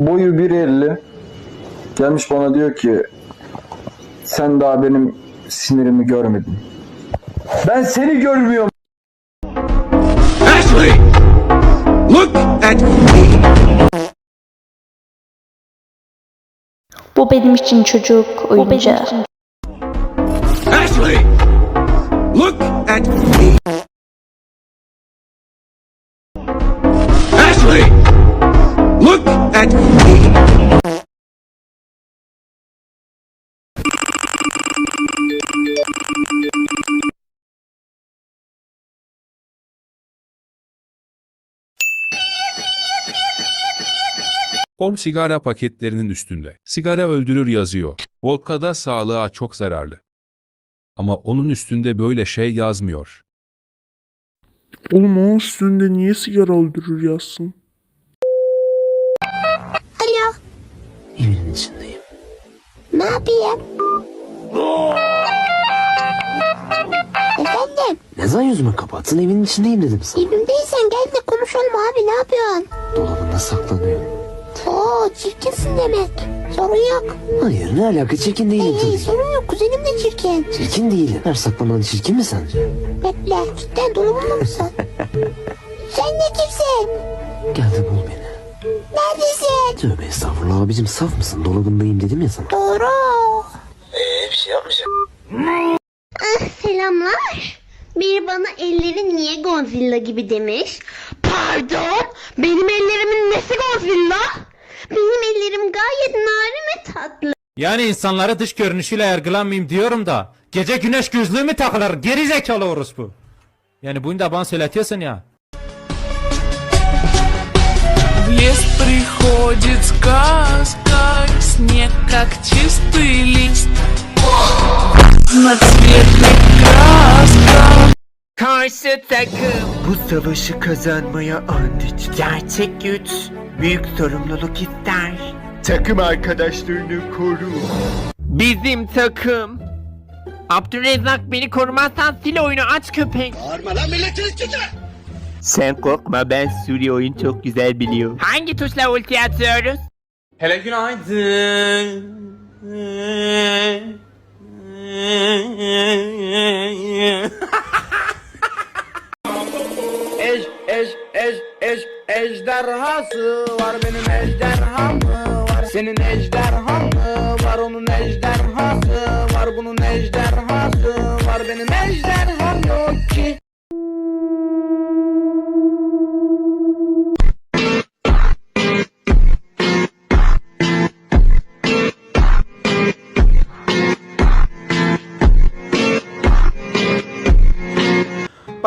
Boyu 1.50. Gelmiş bana diyor ki sen daha benim sinirimi görmedin. Ben seni görmüyorum. Ashley! Look at me! Bu benim için çocuk oyuncağı. Ashley! Look at me! Ashley! Look at me! Kom sigara paketlerinin üstünde. Sigara öldürür yazıyor. Vodka'da sağlığa çok zararlı. Ama onun üstünde böyle şey yazmıyor. Oğlum onun üstünde niye sigara öldürür yazsın? İçindeyim. ne yapayım? Efendim, Ne zaman yüzümü kapattın evinin içindeyim dedim sana. evimdeysen gel de konuşalım abi, ne yapıyorsun? Dolabında saklanıyor. Oo, çirkinsin demek. Sorun yok. Hayır ne alaka çirkin değilim İyi, tabii. sorun yok, kuzenim de çirkin. Çirkin değilim. Her saklanan çirkin mi sence? Bekle, cidden dolabında mısın? Sen de kimsin? Gel de bul beni. Neredesin? Tövbe estağfurullah abicim saf mısın? Dolabındayım dedim ya sana. Doğru. Eee bir şey yapmayacak. Selamlar. Biri bana ellerin niye Godzilla gibi demiş. Pardon, benim ellerimin nesi Godzilla? Benim ellerim gayet narin ve tatlı. Yani insanları dış görünüşüyle yargılanmayayım diyorum da gece güneş gözlüğü mü takılır geri zekalı orospu. Yani bunu da bana söyletiyorsun ya. В лес приходит сказка, снег как чистый лист. Разноцветных красках. Karşı takım bu savaşı kazanmaya and içti. Gerçek güç büyük sorumluluk ister. Takım arkadaşlarını koru. Bizim takım. Abdülrezzak beni korumazsan sil oyunu aç köpek. Bağırma lan Sen korkma ben Suriye oyun çok güzel biliyorum. Hangi tuşla ulti atıyoruz? Hele günaydın. Eş eş eş eş ejderhası var benim ejderham var senin ejderhan mı var onun ejderhası var bunun ejderhası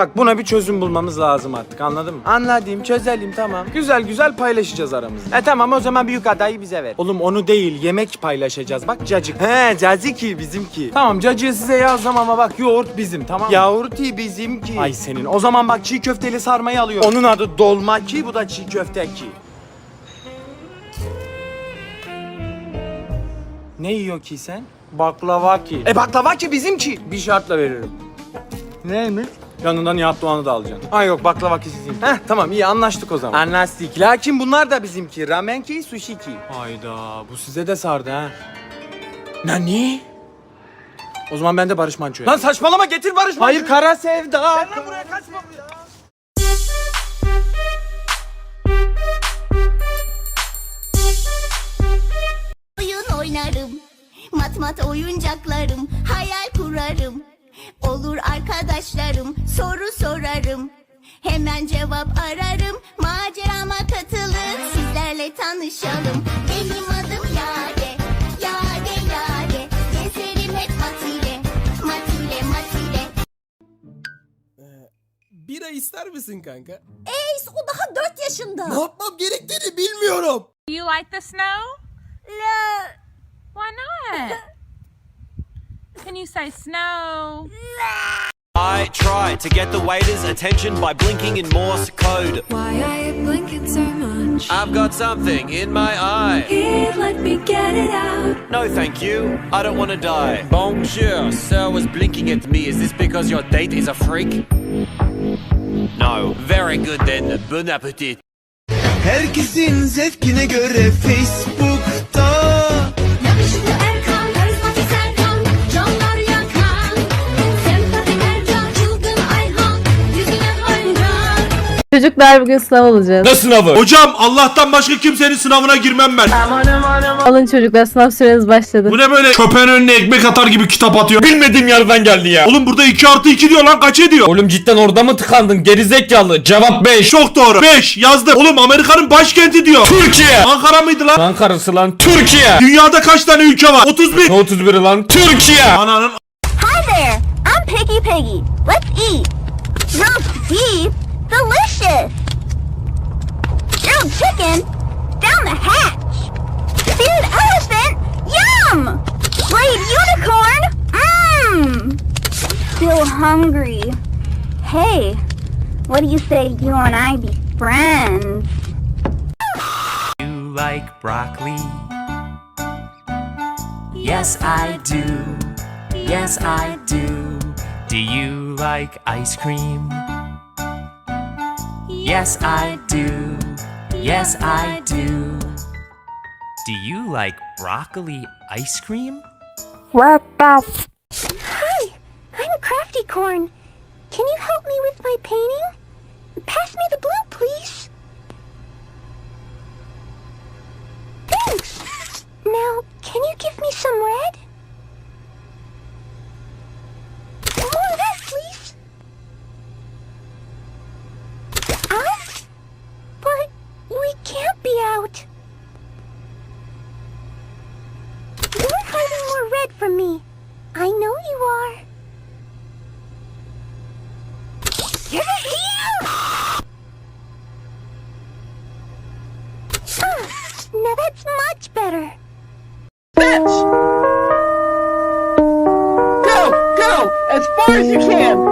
Bak buna bir çözüm bulmamız lazım artık anladın mı? Anladım çözelim tamam. Güzel güzel paylaşacağız aramızda. E tamam o zaman büyük adayı bize ver. Oğlum onu değil yemek paylaşacağız bak cacık. He caciki bizimki. Tamam cacığı size yazdım ama bak yoğurt bizim tamam Yoğurti bizimki. Ay senin o zaman bak çiğ köfteli sarmayı alıyor. Onun adı dolma ki bu da çiğ köfte ki. Ne yiyor ki sen? Baklava ki. E baklava ki bizimki. Bir şartla veririm. Neymiş? Yanından Nihat Doğan'ı da alacaksın. Ha yok baklava ki sizin. Heh tamam iyi anlaştık o zaman. Anlaştık. Lakin bunlar da bizimki. Ramen ki, sushi ki. Hayda bu size de sardı ha. Nani? O zaman ben de Barış Manço'ya. Lan saçmalama getir Barış Manço'yu. Hayır kara sevda. Gel lan buraya kaçma bu ya. Oyun oynarım. Mat mat oyuncaklarım. Hayal kurarım. Olur arkadaşlarım. Soru sorarım. Hemen cevap ararım. Macerama katılın. Sizlerle tanışalım. Benim adım Yade. Yade Yade. Gezerim hep Matile. Matile Matile. Bira ister misin kanka? Ace o daha 4 yaşında. Ne yapmam gerektiğini bilmiyorum. Do you like the snow? No. Why not? Can you say snow? I tried to get the waiter's attention by blinking in Morse code. Why are you blinking so much? I've got something in my eye. Here, let me get it out. No, thank you. I don't want to die. Bonjour, sir was blinking at me. Is this because your date is a freak? No. Very good then. Bon appetit. Herkesin zevkine göre Facebook'ta Çocuklar bugün sınav olacağız. Ne sınavı? Hocam Allah'tan başka kimsenin sınavına girmem ben. Alın çocuklar sınav süreniz başladı. Bu ne böyle köpeğin önüne ekmek atar gibi kitap atıyor. Bilmediğim yerden geldi ya. Oğlum burada 2 artı 2 diyor lan kaç ediyor? Oğlum cidden orada mı tıkandın gerizekalı? Cevap 5. Çok doğru. 5 yazdım. Oğlum Amerika'nın başkenti diyor. Türkiye. Ankara mıydı lan? Ankara'sı lan Türkiye. Dünyada kaç tane ülke var? 31. Ne 31 lan Türkiye. Ananın Hi there, I'm Piggy Piggy. Let's eat. Roast beef, delicious. Chicken, down the hatch. Seared elephant, yum. Slayed unicorn, mmm. Still hungry. Hey, what do you say you and I be friends? You like broccoli? Yes, I do. Yes, I do. Do you like ice cream? Yes, I do. Yes, I do. Do you like broccoli ice cream? What the f- Hi, I'm Crafty Corn. Can you help me with my painting? Pass me the blue, please. Thanks. Now, can you give me some red? Can!